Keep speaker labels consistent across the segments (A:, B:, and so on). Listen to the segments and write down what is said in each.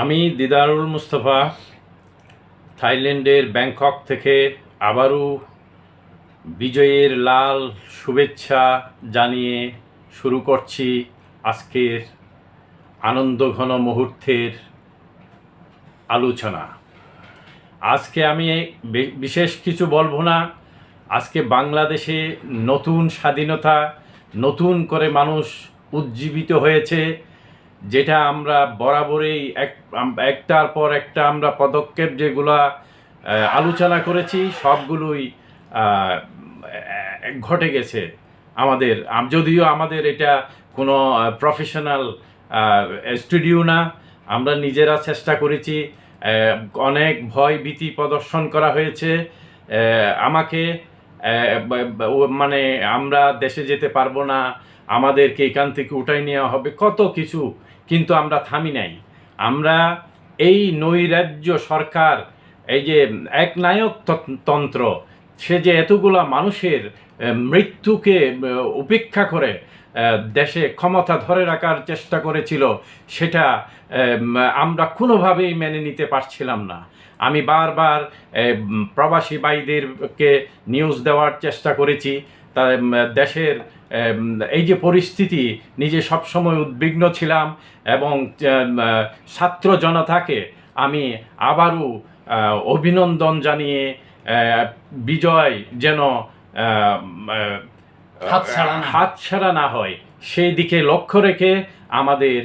A: আমি দিদারুল মুস্তফা থাইল্যান্ডের ব্যাংকক থেকে আবারও বিজয়ের লাল শুভেচ্ছা জানিয়ে শুরু করছি আজকের আনন্দঘন মুহূর্তের আলোচনা। আজকে আমি বিশেষ কিছু বলব না। আজকে বাংলাদেশে নতুন স্বাধীনতা, নতুন করে মানুষ উজ্জীবিত হয়েছে। যেটা আমরা বরাবরই এক একটার পর একটা আমরা পদক্ষেপ যেগুলা আলোচনা করেছি, সবগুলোই ঘটে গেছে আমাদের। যদিও আমাদের এটা কোনো প্রফেশনাল স্টুডিও না, আমরা নিজেরা চেষ্টা করেছি অনেক ভয় ভীতি প্রদর্শন করা হয়েছে আমাকে মানে আমরা দেশে যেতে পারব না, আমাদেরকে এখান থেকে উঠাই নেওয়া হবে, কত কিছু কিন্তু আমরা থামি নাই। আমরা এই নৈরাজ্য সরকার, এই যে একনায়ক তন- তন্ত্র, সে যে এতগুলা মানুষের মৃত্যুকে উপেক্ষা করে দেশে ক্ষমতা ধরে রাখার চেষ্টা করেছিল, সেটা আমরা কোনোভাবেই মেনে নিতে পারছিলাম না। আমি বারবার প্রবাসী ভাইদেরকে নিউজ দেওয়ার চেষ্টা করেছি তা দেশের এই যে পরিস্থিতি নিজে সবসময় উদ্বিগ্ন ছিলাম এবং ছাত্র জনতাকে আমি আবারও অভিনন্দন জানিয়ে বিজয় যেন হাত
B: ছাড়া। না হয়
A: সেই দিকে লক্ষ্য রেখে আমাদের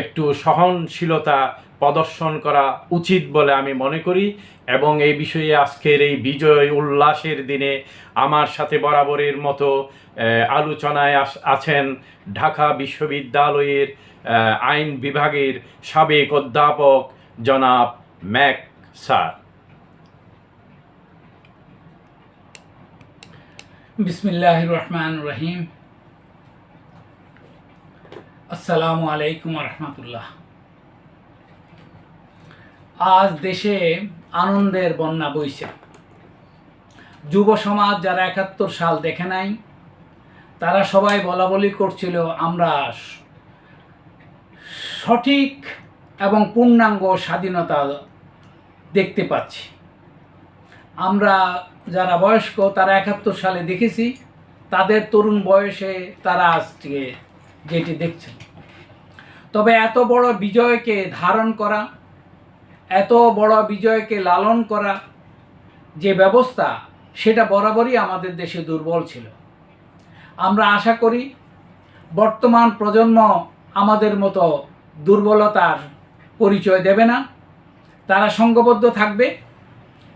A: একটু সহনশীলতা প্রদর্শন করা উচিত বলে আমি মনে করি এবং এই বিষয়ে আজকের এই বিজয় উল্লাসের দিনে আমার সাথে বরাবরের মতো আলোচনায় আছেন ঢাকা বিশ্ববিদ্যালয়ের আইন বিভাগের সাবেক অধ্যাপক জনাব ম্যাক স্যার।
B: বিসমিল্লাহ রহমান রহিম। আসসালামু আলাইকুম রহমতুল্লাহ। আজ দেশে আনন্দের বন্যা বইছে। যুব সমাজ যারা একাত্তর সাল দেখে নাই, তারা সবাই বলা বলি করছিল, আমরা সঠিক এবং পূর্ণাঙ্গ স্বাধীনতা দেখতে পাচ্ছি। আমরা যারা বয়স্ক, তারা একাত্তর সালে দেখেছি, তাদের তরুণ বয়সে তারা আজকে যেটি দেখছেন। তবে এত বড় বিজয়কে ধারণ করা এত বড় বিজয়কে লালন করা যে ব্যবস্থা, সেটা বরাবরই আমাদের দেশে দুর্বল ছিল। আমরা আশা করি বর্তমান প্রজন্ম আমাদের মতো দুর্বলতার পরিচয় দেবে না। তারা সঙ্গবদ্ধ থাকবে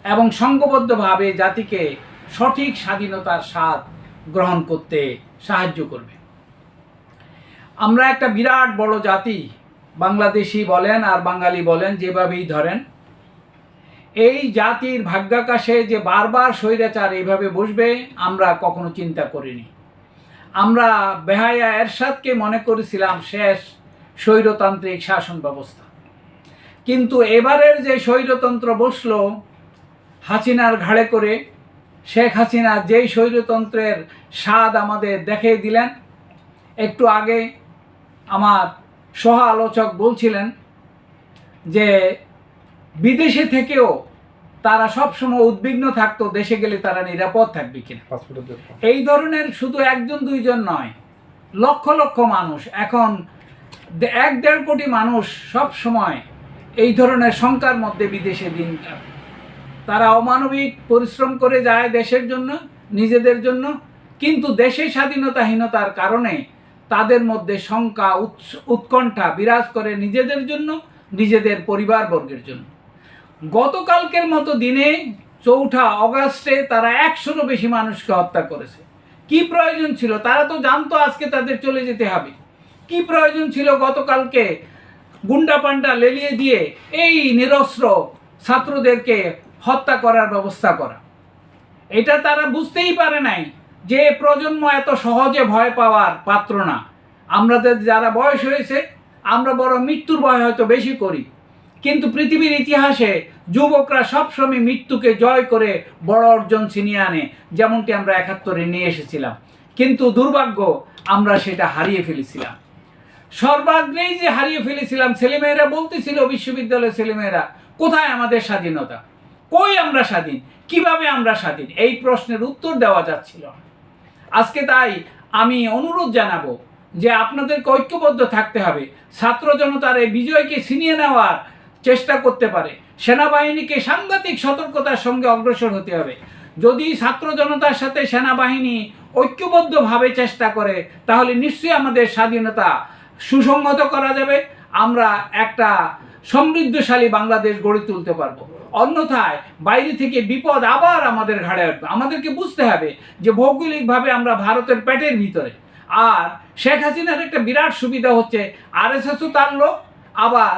B: এবং সংঘবদ্ধভাবে জাতিকে সঠিক স্বাধীনতার স্বাদ গ্রহণ করতে সাহায্য করবে। আমরা একটা বিরাট বড় জাতি বাংলাদেশি বলেন আর বাঙালি বলেন যেভাবেই ধরেন, এই জাতির ভাগ্যাকাশে যে বারবার স্বৈরাচার এইভাবে বসবে আমরা কখনো চিন্তা করিনি। আমরা বেহায়া এরশাদকে মনে করেছিলাম শেষ স্বৈরতান্ত্রিক শাসন ব্যবস্থা। কিন্তু এবারের যে স্বৈরতন্ত্র বসল, হাসিনার ঘাড়ে করে শেখ হাসিনা যেই স্বৈরতন্ত্রের স্বাদ আমাদের দেখিয়ে দিলেন, একটু আগে আমার সহ আলোচক বলছিলেন যে বিদেশে থেকেও তারা সবসময় উদ্বিগ্ন থাকতো দেশে গেলে তারা নিরাপদ থাকবে কিনা। এই ধরনের শুধু একজন দুইজন নয় লক্ষ লক্ষ মানুষ। এখন এক দেড় কোটি মানুষ সব সময় এই ধরনের শঙ্কার মধ্যে বিদেশে দিন তারা অমানবিক পরিশ্রম করে যায় দেশের জন্য নিজেদের জন্য কিন্তু দেশে স্বাধীনতাহীনতার কারণে তাদের মধ্যে শঙ্কা উৎকণ্ঠা বিরাজ করে নিজেদের জন্য, নিজেদের পরিবারবর্গের জন্য। গতকালকের মতো দিনে চৌঠা অগাস্টে তারা একশোরও বেশি মানুষকে হত্যা করেছে। কি প্রয়োজন ছিল? তারা তো জানতো আজকে তাদের চলে যেতে হবে। কি প্রয়োজন ছিল গতকালকে গুন্ডা পান্ডা লেলিয়ে দিয়ে এই নিরস্ত্র ছাত্রদেরকে হত্যা করার ব্যবস্থা করা? এটা তারা বুঝতেই পারে নাই। যে প্রজন্ম এত সহজে ভয় পাওয়ার পাত্র না। আমাদের যারা বয়স হয়েছে, আমরা বড় মৃত্যুর ভয় হয়তো বেশি করি। কিন্তু পৃথিবীর ইতিহাসে যুবকরা সবসময় মৃত্যুকে জয় করে বড় অর্জন ছিনিয়ে আনে, যেমনটি আমরা একাত্তরে নিয়ে এসেছিলাম। কিন্তু দুর্ভাগ্য, আমরা সেটা হারিয়ে ফেলেছিলাম। সর্বাগ্রেই যে হারিয়ে ফেলেছিলাম, ছেলেমেয়েরা বলতেছিল, বিশ্ববিদ্যালয়ের ছেলেমেয়েরা, কোথায় আমাদের স্বাধীনতা? কই আমরা স্বাধীন? কীভাবে আমরা স্বাধীন? এই প্রশ্নের উত্তর দেওয়া যাচ্ছিল না। আজকে তাই আমি অনুরোধ জানাব যে আপনাদেরকে ঐক্যবদ্ধ থাকতে হবে। ছাত্র জনতার এই বিজয়কে ছিনিয়ে নেওয়ার চেষ্টা করতে পারে। সেনাবাহিনীকে সাংঘাতিক সতর্কতার সঙ্গে অগ্রসর হতে হবে। যদি ছাত্র জনতার সাথে সেনাবাহিনী ঐক্যবদ্ধভাবে চেষ্টা করে, তাহলে নিশ্চয়ই আমাদের স্বাধীনতা সুসংহত করা যাবে। আমরা একটা সমৃদ্ধশালী বাংলাদেশ গড়ে তুলতে পারব। অন্যথায় বাইরে থেকে বিপদ আবার আমাদের ঘাড়ে আসবে। আমাদেরকে বুঝতে হবে যে ভৌগোলিকভাবে আমরা ভারতের পেটের ভিতরে। আর শেখ হাসিনার একটা বিরাট সুবিধা হচ্ছে আরএসএসও তার লোক, আবার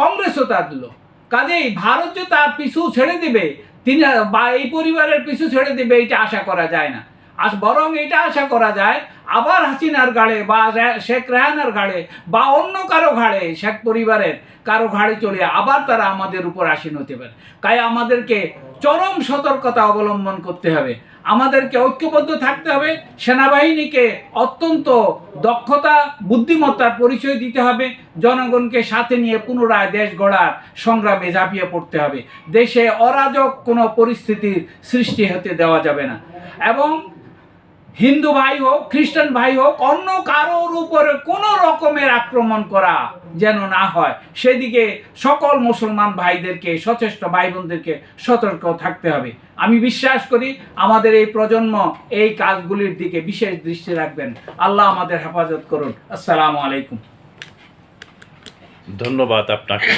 B: কংগ্রেসও তার লোক। কাজেই ভারত যে তার পিছু ছেড়ে দেবে, তিনি বা এই পরিবারের পিছু ছেড়ে দেবে এটা আশা করা যায় না। আর বরং এটা আশা করা যায়, আবার হাসিনার ঘাড়ে বা শেখ রেহানার ঘাড়ে বা অন্য কারও ঘাড়ে, শেখ পরিবারের কারও ঘাড়ে চলে আবার তারা আমাদের উপর আসীন হতে পারে। তাই আমাদেরকে চরম সতর্কতা অবলম্বন করতে হবে। আমাদেরকে ঐক্যবদ্ধ থাকতে হবে। সেনাবাহিনীকে অত্যন্ত দক্ষতা, বুদ্ধিমত্তার পরিচয় দিতে হবে। জনগণকে সাথে নিয়ে পুনরায় দেশ গড়ার সংগ্রামে ঝাঁপিয়ে পড়তে হবে। দেশে অরাজক কোনো পরিস্থিতির সৃষ্টি হতে দেওয়া যাবে না। এবং হিন্দু ভাই হোক, খ্রিস্টান ভাই হোক, অন্য কারোর উপরে কোনো রকমের আক্রমণ করা যেন না হয়। সেদিকে সকল মুসলমান ভাইদেরকে, সচেষ্ট ভাই বোনদেরকে সতর্ক থাকতে হবে। আমি বিশ্বাস করি আমাদের এই প্রজন্ম এই কাজগুলির দিকে বিশেষ দৃষ্টি রাখবেন। আল্লাহ আমাদের হেফাজত করুন। আসসালামু আলাইকুম।
A: ধন্যবাদ আপনাকে।